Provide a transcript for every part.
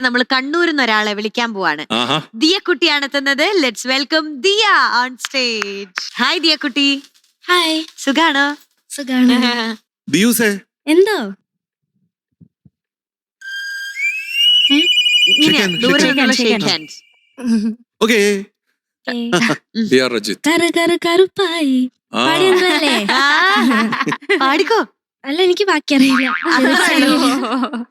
നമ്മൾ കണ്ണൂരിൽ നിന്ന് ഒരാളെ വിളിക്കാൻ പോവാണ്. ദിയ കുട്ടിയാണ് എത്തുന്നത്. Let's welcome Diya on stage hi Diya കുട്ടി ഹായ് സുഖാണോ. സുഖാണ് ദിയൂസേ. എന്തോ? പാടിക്കോ. അല്ല എനിക്ക് ബാക്കി അറിയില്ല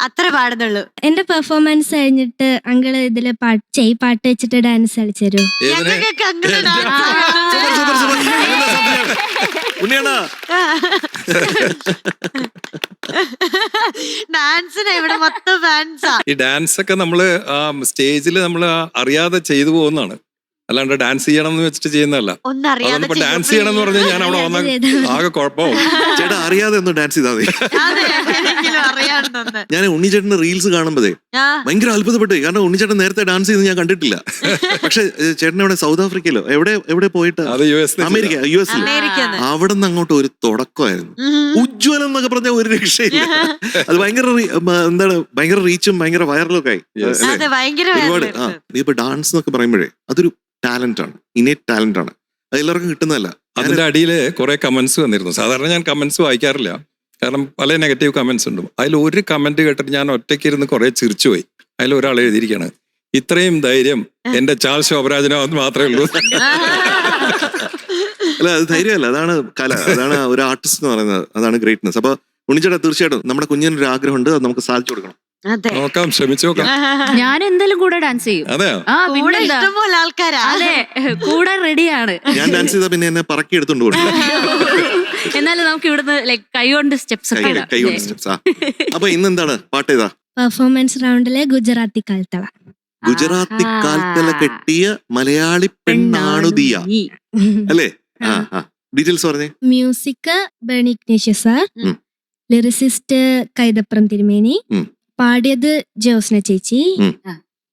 അത്ര പാടുന്നുള്ളു. എന്റെ പെർഫോമൻസ് കഴിഞ്ഞിട്ട് അങ്കിൾ ഇതിൽ പാട്ട് ചെയ് പാട്ട് വെച്ചിട്ട് ഡാൻസ് കളിച്ചു തരൂ ഡാൻസിന് ഇവിടെ മൊത്തം ഫാൻസാ ഈ ഡാൻസ് ഒക്കെ നമ്മൾ ആ സ്റ്റേജിൽ നമ്മൾ അറിയാതെ ചെയ്തു പോകുന്നതാണ്. അല്ലാണ്ട് ഡാൻസ് ചെയ്യണം എന്ന് വെച്ചിട്ട് ചെയ്യുന്നതല്ല. ഒന്നറിയാതെ അതൊന്നിപ്പോ ഡാൻസ് ചെയ്യണം എന്ന് പറഞ്ഞാൽ ഞാൻ അവിടെ വന്ന ആകെ കുഴപ്പമാവും. ചേട്ടാ അറിയാതെ ഒന്ന് ഡാൻസ് ചെയ്താൽ മതി. ഞാൻ ഉണ്ണിച്ചേട്ടന്റെ റീൽസ് കാണുമ്പോഴേ ഭയങ്കര അത്ഭുതപ്പെട്ടു. കാരണം ഉണ്ണിച്ചേട്ടൻ നേരത്തെ ഡാൻസ് ചെയ്ത് ഞാൻ കണ്ടിട്ടില്ല. പക്ഷെ ചേട്ടൻ എവിടെ? സൗത്ത് ആഫ്രിക്കയിലോ എവിടെ എവിടെ പോയിട്ട്? America U S America U അമേരിക്കന്ന് അവിടെ നിന്ന്. അങ്ങോട്ട് ഒരു തുടക്കമായിരുന്നു. ഉജ്ജ്വലം എന്നൊക്കെ പറഞ്ഞ ഒരു രക്ഷയില്ല. അത് ഭയങ്കര എന്താണ് ഭയങ്കര റീച്ചും ഭയങ്കര വൈറലും ഒക്കെ ആയി. ഒരുപാട് ആ. ഇപ്പൊ ഡാൻസ് എന്നൊക്കെ പറയുമ്പോഴേ അതൊരു ടാലന്റ് ആണ്. ഇനേറ്റ് ടാലന്റ് ആണ്. അത് എല്ലാവർക്കും കിട്ടുന്നതല്ല. അതിന്റെ അടിയിൽ കുറെ കമന്റ്സ് വന്നിരുന്നു. സാധാരണ ഞാൻ കമന്റ്സ് വായിക്കാറില്ല. കാരണം പല നെഗറ്റീവ് കമൻസ് ഉണ്ട്. അതിൽ ഒരു കമന്റ് കേട്ടിട്ട് ഞാൻ ഒറ്റയ്ക്ക് ഇരുന്ന് കുറെ ചിരിച്ചുപോയി. അതിൽ ഒരാൾ എഴുതിയിരിക്കുകയാണ് ഇത്രയും ധൈര്യം എന്റെ ചാൾ ശോഭരാജനോ എന്ന് മാത്രമേ ഉള്ളൂ. അല്ല അത് ധൈര്യമല്ല. അതാണ് കല. അതാണ് ഒരു ആർട്ടിസ്റ്റ് എന്ന് പറയുന്നത്. അതാണ് ഗ്രേറ്റ്നസ് അപ്പൊ ഉണിച്ചേട്ടാ തീർച്ചയായിട്ടും നമ്മുടെ കുഞ്ഞിന് ഒരു ആഗ്രഹം ഉണ്ട് അത് നമുക്ക് സാധിച്ചു കൊടുക്കണം. അതെ. നോക്കാം ശ്രമിച്ചു നോക്കാം. ഞാൻ എന്തായാലും കൂടെ ഡാൻസ് ചെയ്യും. കൂടെ ഇഷ്ടംപോലെ ആൾക്കാരാ. അതെ കൂടെ റെഡിയാണ് ഞാൻ ഡാൻസ് ചെയ്താൽ പിന്നെ എന്നെ പറക്കി എടുത്തോണ്ട് കൊടുക്കും എന്നാലും നമുക്ക് ഇവിടുന്ന് ലൈക് കൈകൊണ്ട് സ്റ്റെപ്സ് ഒക്കെ കൈ ഇടാം. കൈ സ്റ്റെപ്സ് ആ. അപ്പൊ ഇന്ന് എന്താണ് പാട്ട് ഏതാ പെർഫോമൻസ് റൗണ്ടിലെ ഗുജറാത്തി കാൽത്തള ഗുജറാത്തി കാൽത്തല കെട്ടിയ മലയാളി പെണ്ണാണു ദിയ അല്ലേ? ഡീറ്റെയിൽസ് പറഞ്ഞേ. Music Berny Ignatius sir lyricist Kaithapram Thirumeni. പാടിയത് ജോസ്ന ചേച്ചി.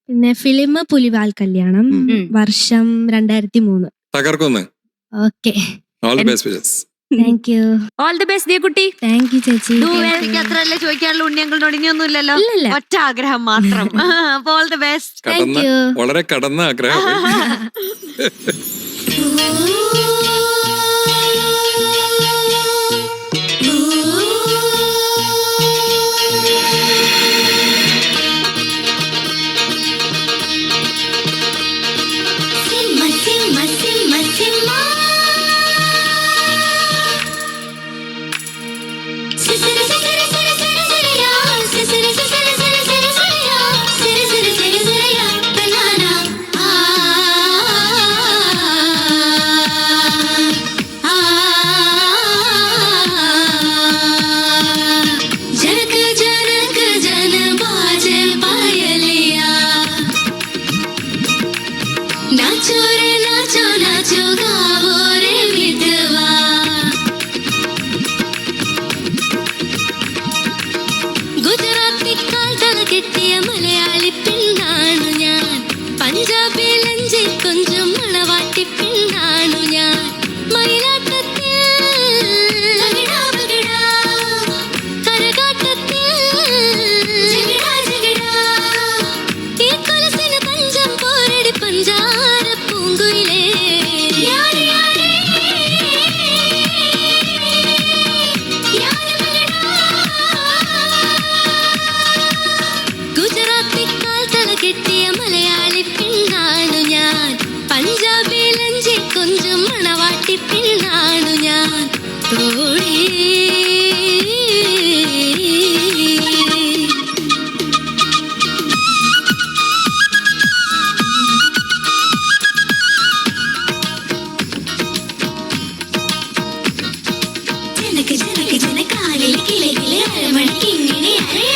പിന്നെ ഫിലിം പുലിവാൽ കല്യാണം. വർഷം രണ്ടായിരത്തി മൂന്ന്. തകർക്കൊന്ന്. Okay all the best wishes thank you all the best Diya കുട്ടി. താങ്ക് യു ചേച്ചി. Do well. എനിക്ക് അത്രയല്ലേ ചോദിക്കാനുള്ള? ഉണ്ണിയങ്കളുടെ ഇനിയൊന്നും ഇല്ലല്ലോ ഇല്ലല്ല ഒറ്റ ആഗ്രഹം മാത്രം. അപ്പൊ all the best thank you വളരെ കടന്ന ആഗ്രഹം. you go. ജനക ജനക്ക് ജനകാലിൽ കിളകിലെ അരമണിക്ക് ഇങ്ങനെ അരയറയാ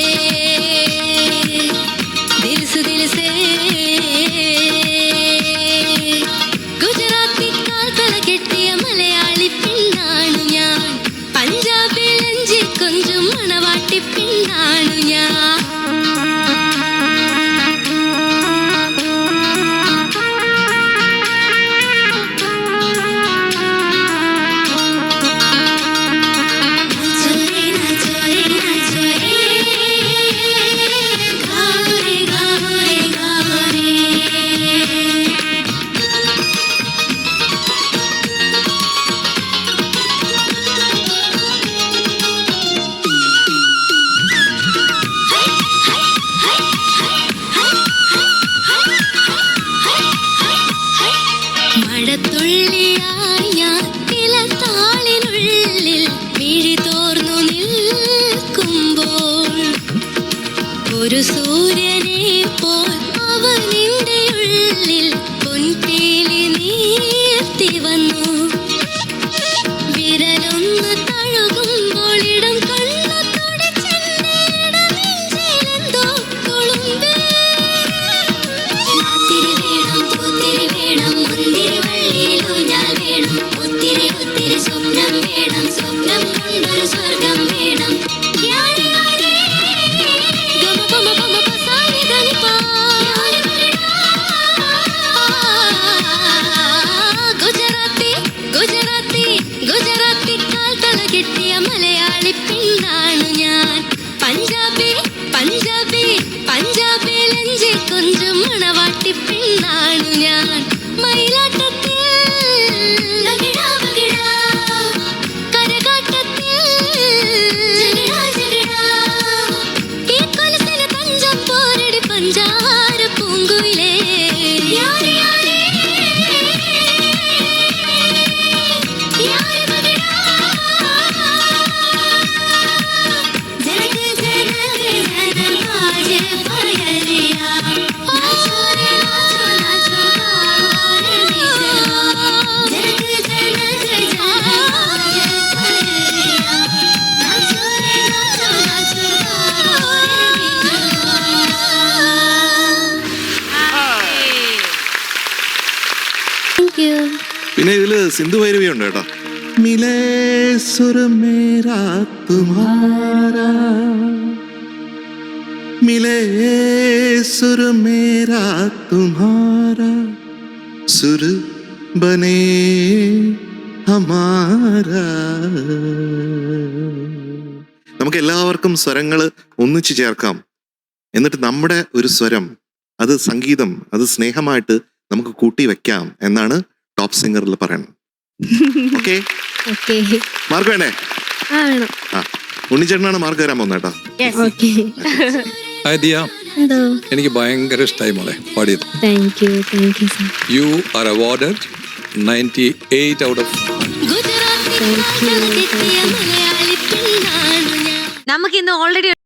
പെണ്ണാണു ഒരു സൂര്യനെ പോൽ അവനിന്റെ ഉള്ളിൽ പൊൻപേലി നീർത്തി വന്നു. വിരലൊന്ന് തഴുകുമ്പോൾ ഇടം ഒത്തിരി ഒത്തിരി സ്വപ്നം വേണം സ്വപ്നം കൊണ്ടൊരു സ്വർഗം വേണം സിന്ധു ഭൈരവി ഉണ്ട് കേട്ടോ. മിലേ നമുക്ക് എല്ലാവർക്കും സ്വരങ്ങൾ ഒന്നിച്ചു ചേർക്കാം. എന്നിട്ട് നമ്മുടെ ഒരു സ്വരം അത് സംഗീതം അത് സ്നേഹമായിട്ട് നമുക്ക് കൂട്ടി വെക്കാം എന്നാണ് ടോപ്പ് സിംഗറിൽ പറയുന്നത് ഓക്കെ ഓക്കെ മാർക്ക് വേണേ? ആ വേണം. ആ ഉണ്ണിച്ചേട്ടനാണ് മാർക്ക് തരാൻ പോകുന്നത് കേട്ടോ. ഓക്കെ ഹായ് ദിയ എന്തോ എനിക്ക് ഭയങ്കര ഇഷ്ടമായി മോളെ പാടിയത്. Thank you thank you sir you are awarded ninety eight out of നമുക്ക് ഇന്ന് ഓൾറെഡി